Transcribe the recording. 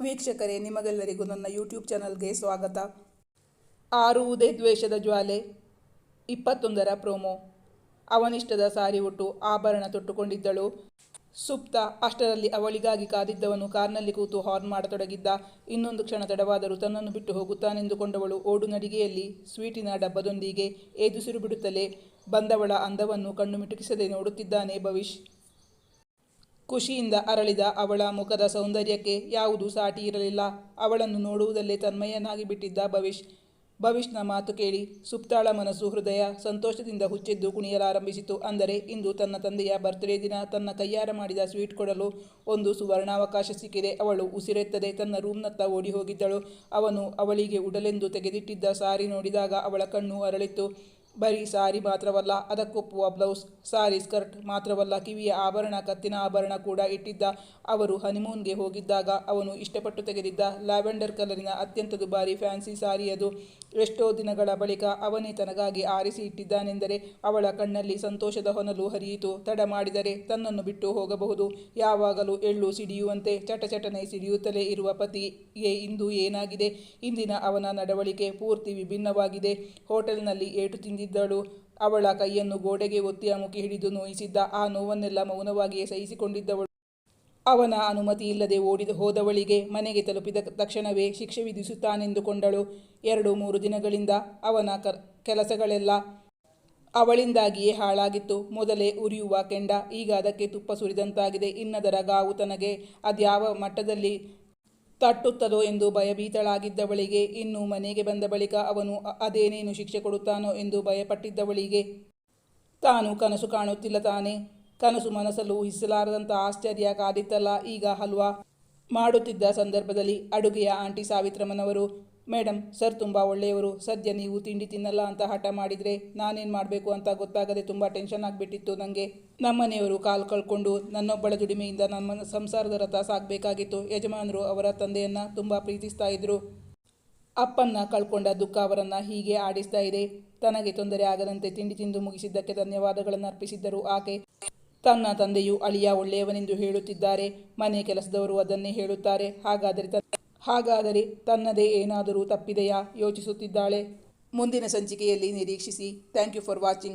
ವೀಕ್ಷಕರೇ, ನಿಮಗೆಲ್ಲರಿಗೂ ನನ್ನ ಯೂಟ್ಯೂಬ್ ಚಾನಲ್ಗೆ ಸ್ವಾಗತ. ಆರುವುದೇ ದ್ವೇಷದ ಜ್ವಾಲೆ, ಇಪ್ಪತ್ತೊಂದರ ಪ್ರೋಮೋ. ಅವನಿಷ್ಟದ ಸಾರಿ ಉಟ್ಟು ಆಭರಣ ತೊಟ್ಟುಕೊಂಡಿದ್ದಳು. ಸುಪ್ತ ಅಷ್ಟರಲ್ಲಿ ಅವಳಿಗಾಗಿ ಕಾದಿದ್ದವನು ಕಾರ್ನಲ್ಲಿ ಕೂತು ಹಾರ್ನ್ ಮಾಡತೊಡಗಿದ್ದ. ಇನ್ನೊಂದು ಕ್ಷಣ ತಡವಾದರೂ ತನ್ನನ್ನು ಬಿಟ್ಟು ಹೋಗುತ್ತಾನೆಂದುಕೊಂಡವಳು ಓಡು ನಡಿಗೆಯಲ್ಲಿ ಸ್ವೀಟಿನ ಡಬ್ಬದೊಂದಿಗೆ ಏದುಸಿರು ಬಿಡುತ್ತಲೇ ಬಂದವಳ ಅಂದವನ್ನು ಕಣ್ಣು ಮಿಟುಕಿಸದೆ ನೋಡುತ್ತಿದ್ದಾನೆ ಭವಿಷ್ ಖುಷಿಯಿಂದ ಅರಳಿದ ಅವಳ ಮುಖದ ಸೌಂದರ್ಯಕ್ಕೆ ಯಾವುದೂ ಸಾಟಿ ಇರಲಿಲ್ಲ. ಅವಳನ್ನು ನೋಡುವುದಲ್ಲೇ ತನ್ಮಯನಾಗಿ ಬಿಟ್ಟಿದ್ದ ಭವಿಷ್ ಭವಿಷ್ನ ಮಾತು ಕೇಳಿ ಸುಪ್ತಾಳ ಮನಸ್ಸು ಹೃದಯ ಸಂತೋಷದಿಂದ ಹುಚ್ಚೆದ್ದು ಕುಣಿಯಲಾರಂಭಿಸಿತು. ಅಂದರೆ ಇಂದು ತನ್ನ ತಂದೆಯ ಬರ್ತ್ಡೇ ದಿನ ತನ್ನ ಕೈಯಾರ ಮಾಡಿದ ಸ್ವೀಟ್ ಕೊಡಲು ಒಂದು ಸುವರ್ಣಾವಕಾಶ ಸಿಕ್ಕಿದೆ. ಅವಳು ಉಸಿರೆತ್ತದೆ, ತನ್ನ ರೂಮ್ನತ್ತ ಓಡಿ ಹೋಗಿದ್ದಳು. ಅವನು ಅವಳಿಗೆ ಉಡಲೆಂದು ತೆಗೆದಿಟ್ಟಿದ್ದ ಸಾರಿ ನೋಡಿದಾಗ ಅವಳ ಕಣ್ಣು ಅರಳಿತ್ತು. ಬರೀ ಸಾರಿ ಮಾತ್ರವಲ್ಲ ಅದಕ್ಕೊಪ್ಪುವ ಬ್ಲೌಸ್, ಸಾರಿ ಸ್ಕರ್ಟ್ ಮಾತ್ರವಲ್ಲ, ಕಿವಿಯ ಆಭರಣ, ಕತ್ತಿನ ಆಭರಣ ಕೂಡ ಇಟ್ಟಿದ್ದ ಅವರು ಹನಿಮೂನ್ಗೆ ಹೋಗಿದ್ದಾಗ ಅವನು ಇಷ್ಟಪಟ್ಟು ತೆಗೆದಿದ್ದ ಲ್ಯಾವೆಂಡರ್ ಕಲರಿನ ಅತ್ಯಂತ ದುಬಾರಿ ಫ್ಯಾನ್ಸಿ ಸಾರಿ ಅದು ಎಷ್ಟೋ ದಿನಗಳ ಬಳಿಕ ಅವನೇ ತನಗಾಗಿ ಆರಿಸಿ ಇಟ್ಟಿದ್ದಾನೆಂದರೆ ಅವಳ ಕಣ್ಣಲ್ಲಿ ಸಂತೋಷದ ಹೊನಲು ಹರಿಯಿತು. ತಡ ಮಾಡಿದರೆ ತನ್ನನ್ನು ಬಿಟ್ಟು ಹೋಗಬಹುದು. ಯಾವಾಗಲೂ ಎಳ್ಳು ಸಿಡಿಯುವಂತೆ ಚಟಚಟನೆ ಸಿಡಿಯುತ್ತಲೇ ಇರುವ ಪತಿಗೆ ಇಂದು ಏನಾಗಿದೆ? ಇಂದಿನ ಅವನ ನಡವಳಿಕೆ ಪೂರ್ತಿ ವಿಭಿನ್ನವಾಗಿದೆ. ಹೋಟೆಲ್ನಲ್ಲಿ ಏಟು ತಿಂದಿದ್ದಳು ಅವಳ ಕೈಯನ್ನು ಗೋಡೆಗೆ ಒತ್ತಿ ಮುಖಿ ಹಿಡಿದು ನೋಯಿಸಿದ್ದ ಆ ನೋವನ್ನೆಲ್ಲ ಮೌನವಾಗಿಯೇ ಸಹಿಸಿಕೊಂಡಿದ್ದವಳು. ಅವನ ಅನುಮತಿ ಇಲ್ಲದೆ ಓಡಿದ ಹೋದವಳಿಗೆ ಮನೆಗೆ ತಲುಪಿದ ತಕ್ಷಣವೇ ಶಿಕ್ಷೆ ವಿಧಿಸುತ್ತಾನೆಂದುಕೊಂಡಳು. ಎರಡು ಮೂರು ದಿನಗಳಿಂದ ಅವನ ಕ ಕೆಲಸಗಳೆಲ್ಲ ಅವಳಿಂದಾಗಿಯೇ ಹಾಳಾಗಿತ್ತು. ಮೊದಲೇ ಉರಿಯುವ ಕೆಂಡ, ಈಗ ಅದಕ್ಕೆ ತುಪ್ಪ ಸುರಿದಂತಾಗಿದೆ. ಇನ್ನದರ ಗಾವು ತನಗೆ ಅದ್ಯಾವ ಮಟ್ಟದಲ್ಲಿ ತಟ್ಟುತ್ತದೋ ಎಂದು ಭಯಭೀತಳಾಗಿದ್ದವಳಿಗೆ, ಇನ್ನು ಮನೆಗೆ ಬಂದ ಬಳಿಕ ಅವನು ಅದೇನೇನು ಶಿಕ್ಷೆ ಕೊಡುತ್ತಾನೋ ಎಂದು ಭಯಪಟ್ಟಿದ್ದವಳಿಗೆ, ತಾನು ಕನಸು ಕಾಣುತ್ತಿಲ್ಲ ತಾನೇ. ಕನಸು ಮನಸಲು ಊಹಿಸಲಾರದಂಥ ಆಶ್ಚರ್ಯ ಕಾದಿತ್ತಲ್ಲ. ಈಗ ಹಲ್ವಾ ಮಾಡುತ್ತಿದ್ದ ಸಂದರ್ಭದಲ್ಲಿ ಅಡುಗೆಯ ಆಂಟಿ ಸಾವಿತ್ರಮ್ಮನವರು ಮೇಡಮ್ ಸರ್ ತುಂಬ ಒಳ್ಳೆಯವರು. ಸದ್ಯ ನೀವು ತಿಂಡಿ ತಿನ್ನಲ್ಲ ಅಂತ ಹಠ ಮಾಡಿದರೆ ನಾನೇನು ಮಾಡಬೇಕು ಅಂತ ಗೊತ್ತಾಗದೆ ತುಂಬ ಟೆನ್ಷನ್ ಆಗಿಬಿಟ್ಟಿತ್ತು ನನಗೆ ನಮ್ಮನೆಯವರು ಕಾಲು ಕಳ್ಕೊಂಡು ನನ್ನೊಬ್ಬಳ ದುಡಿಮೆಯಿಂದ ನಮ್ಮ ಸಂಸಾರದ ರಥ ಸಾಗಬೇಕಾಗಿತ್ತು ಯಜಮಾನರು ಅವರ ತಂದೆಯನ್ನು ತುಂಬ ಪ್ರೀತಿಸ್ತಾ ಇದ್ದರು ಅಪ್ಪನ್ನ ಕಳ್ಕೊಂಡ ದುಃಖ ಅವರನ್ನು ಹೀಗೆ ಆಡಿಸ್ತಾ ಇದೆ. ತನಗೆ ತೊಂದರೆ ಆಗದಂತೆ ತಿಂಡಿ ತಿಂದು ಮುಗಿಸಿದ್ದಕ್ಕೆ ಧನ್ಯವಾದಗಳನ್ನು ಅರ್ಪಿಸಿದ್ದರು. ಆಕೆ ತನ್ನ ತಂದೆಯು ಅಳಿಯ ಒಳ್ಳೆಯವನೆಂದು ಹೇಳುತ್ತಿದ್ದಾರೆ. ಮನೆ ಕೆಲಸದವರು ಅದನ್ನೇ ಹೇಳುತ್ತಾರೆ. ಹಾಗಾದರೆ ತ- ಹಾಗಾದರೆ ತನ್ನದೇ ಏನಾದರೂ ತಪ್ಪಿದೆಯಾ? ಯೋಚಿಸುತ್ತಿದ್ದಾಳೆ. ಮುಂದಿನ ಸಂಚಿಕೆಯಲ್ಲಿ ನಿರೀಕ್ಷಿಸಿ. Thank you for watching.